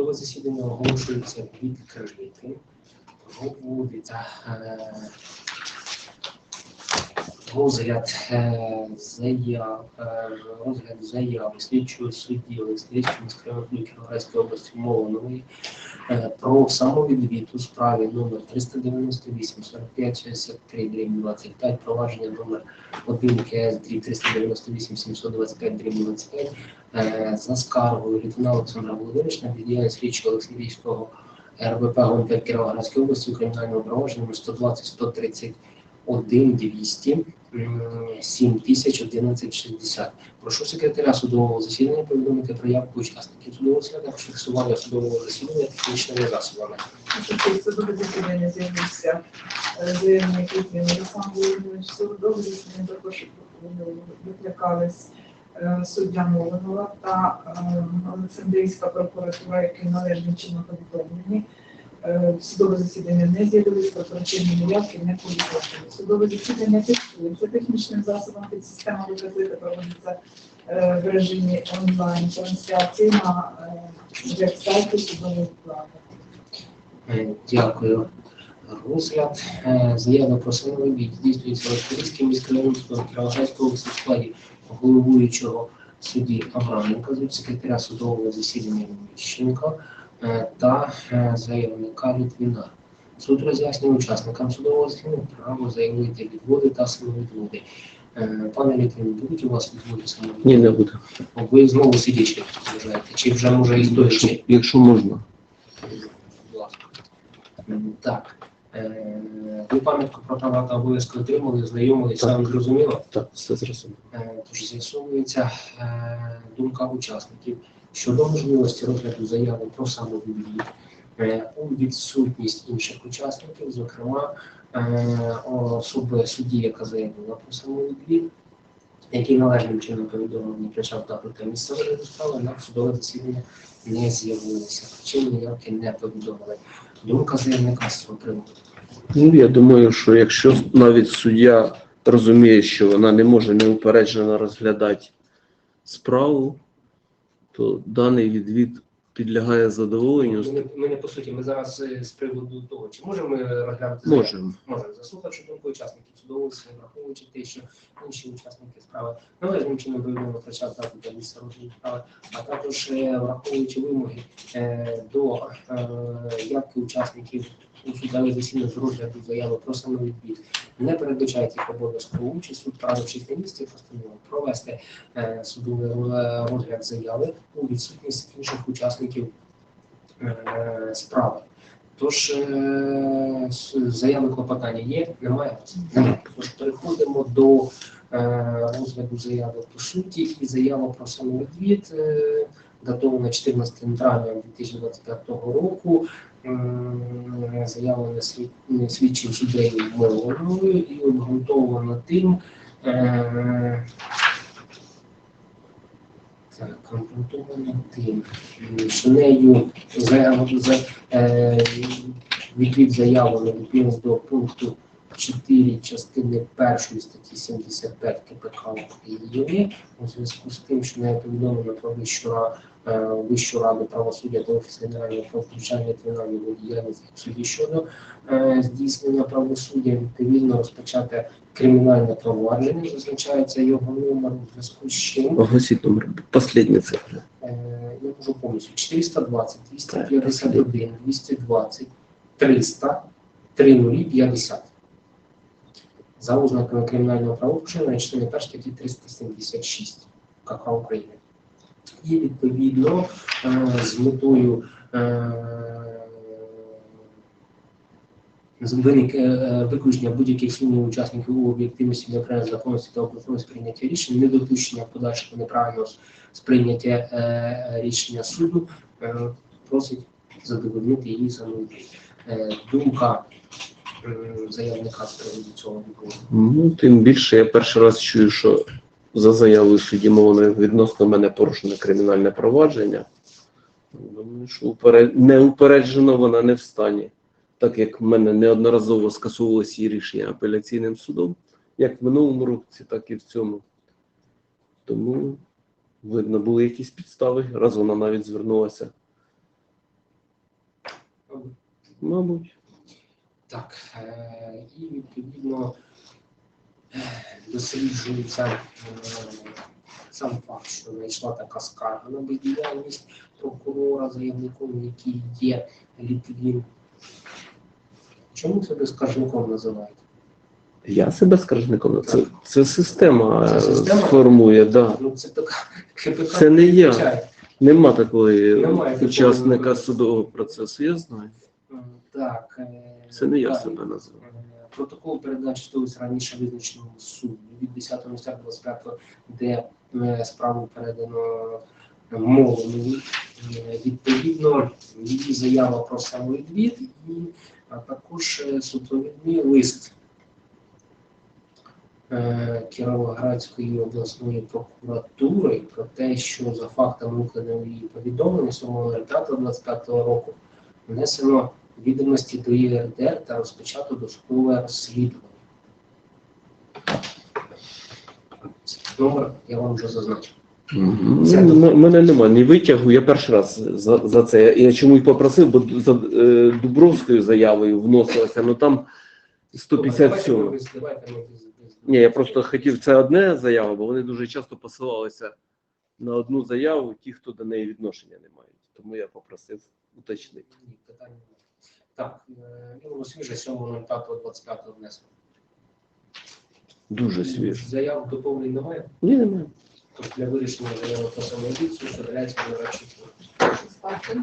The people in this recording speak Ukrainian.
Судове засідання оголошується відкритим. Групу е, розгляд е, заяв, е, розгляд заяви слідчого судді Олександрійської міської Кіровоградської області Мовної е, про самовідвід у справі номер 398 45 63 25 провадження номер 1 КС 398 725 25 е, за скаргою Літвина Олександра Володимировича на діяльність слідчого Олександрійського РВП ГУНП Кіровоградської області у кримінальному провадженні номер 120 131 200 701160. Прошу секретаря судового засідання повідомити про явку учасників судового засідання, про фіксування судового засідання технічними засобами. Судове засідання з'явився е, заявник Літвін Олександр Володимирович Сурдов, він також викликались е, суддя Мовинова та е, Олександрійська прокуратура, які належним чином повідомлені. Е, Судове засідання не з'явились, корпоративні неявки не повідомлені. Судове засідання фіксується технічним засобом під системою виказити проводиться е, в режимі онлайн трансляції на е, веб-сайті судової вклади. Е, Дякую. Розгляд заяви про самовідвід здійснюється Латвійським міськрайонним судом Кіровоградської складі головуючого судді Абраменка, секретаря судового засідання Міщенко та е, заявника Літвіна. Суд роз'яснює учасникам судового засідання право заявити відводи та самовідводи. Е, Пане Літвін, будуть у вас відводи самовідводи? Ні, не буде. Ви знову сидячи зважаєте, Чи вже може і Якщо, стоячи? якщо можна. Будь ласка. Так. Е, Ви пам'ятку про права та обов'язки отримали, знайомилися, Так. зрозуміло? Так, все зрозуміло. Е, Тож з'ясовується е, думка учасників щодо можливості розгляду заяви про самовідвід у відсутність інших учасників, зокрема особи судді, яка заявила про самовідвід, який належним чином повідомлений про час та проти місцевої справи на судове засідання не з'явилися. Причини ніякі не повідомили. Думка заявника з цього. Ну, я думаю, що якщо навіть суддя розуміє, що вона не може неупереджено розглядати справу, то даний відвід підлягає задоволенню. Ми, ми не по суті, ми зараз е, з приводу того, чи можемо ми розглянути заяву? Можемо. Можемо, заслухавши думку учасників судового враховуючи те, що інші учасники справи належним чином про час дату та місце розгляду справи, а також е, враховуючи вимоги е, до е, явки учасників у судове засідання з розгляду заяви про самовідвід, не передбачають їх обов'язкову участь, суд порадившись на місці постановив провести е, судовий ро- розгляд заяви у відсутність інших учасників е, справи. Тож е, заяви клопотання є, немає. Немає. Тож переходимо до е, розгляду заяви по суті і заява про самовідвід, датована 14 травня 2025 року. Заява не слід- слідчим суддею Миловою і обґрунтована тим. Е, тим, що нею заява за е, відвід заяви відповідно до пункту 4 частини 1 статті 75 КПК України. У зв'язку з тим, що не повідомлено про вищу, вищу раду правосуддя та офіс генерального про втручання кримінальної діяльності суді щодо е, здійснення правосуддя, відповідно розпочати кримінальне провадження, зазначається його номер у зв'язку з чим Оголосіть номер. Последня цифра. Е, я можу повністю 420, 251, 220, 300, 3050. За ознаками кримінального правопорушення частини першої статті 376 КК України. І відповідно е, з метою е, виник е, виключення будь-яких сумнівів учасників у об'єктивності неокремої законності та обґрунтованості прийняття рішень, недопущення подальшого неправильного сприйняття е, рішення суду е, просить задовольнити її самовідвід. Е, думка е, заявника з приводу цього. Ну, тим більше я перший раз чую, що за заявою судді мовної відносно мене порушено кримінальне провадження. Думаю, що неупереджено вона не встані, так як в мене неодноразово скасовувалися її рішення апеляційним судом, як в минулому році, так і в цьому. Тому, видно, були якісь підстави, раз вона навіть звернулася Мабуть. Так, е, і відповідно досліджується е, сам факт, що знайшла така скарга на бездіяльність прокурора, заявником, який є Літвін. Чому себе скаржником називають? Я себе скаржником. Це, це система, Це е, система? формує, да. Ну це така КПК Це не я. Нема такої Немає учасника можливості. судового процесу, я знаю. Так. е, Це не я так. себе називаю. Е, Протокол передачі сталося раніше визначеному суду від 10.05.25, де е, справу передано мовою. Е, Відповідно, її заява про самовідвід і також е, супровідний лист е, Кіровоградської обласної прокуратури про те, що за фактами укладеного її повідомлення 7.05.25 року внесено відомості до ЄРДР та розпочато досудове розслідування. Номер я вам вже зазначив. М- мене немає ні витягу. Я перший раз за, за це. Я чому й попросив, бо за е, Дубровською заявою вносилося, ну там 157. ми без- давайте ми без- без- Ні, я просто хотів це одне заява, бо вони дуже часто посилалися на одну заяву, ті, хто до неї відношення не мають. Тому я попросив уточнити. Так, е, ну, свіже 7.05.25 внесено. Дуже свіже. Заяв доповнень немає. Ні, немає. Тобто для вирішення заяви про самовідвід що до речі. Ставте.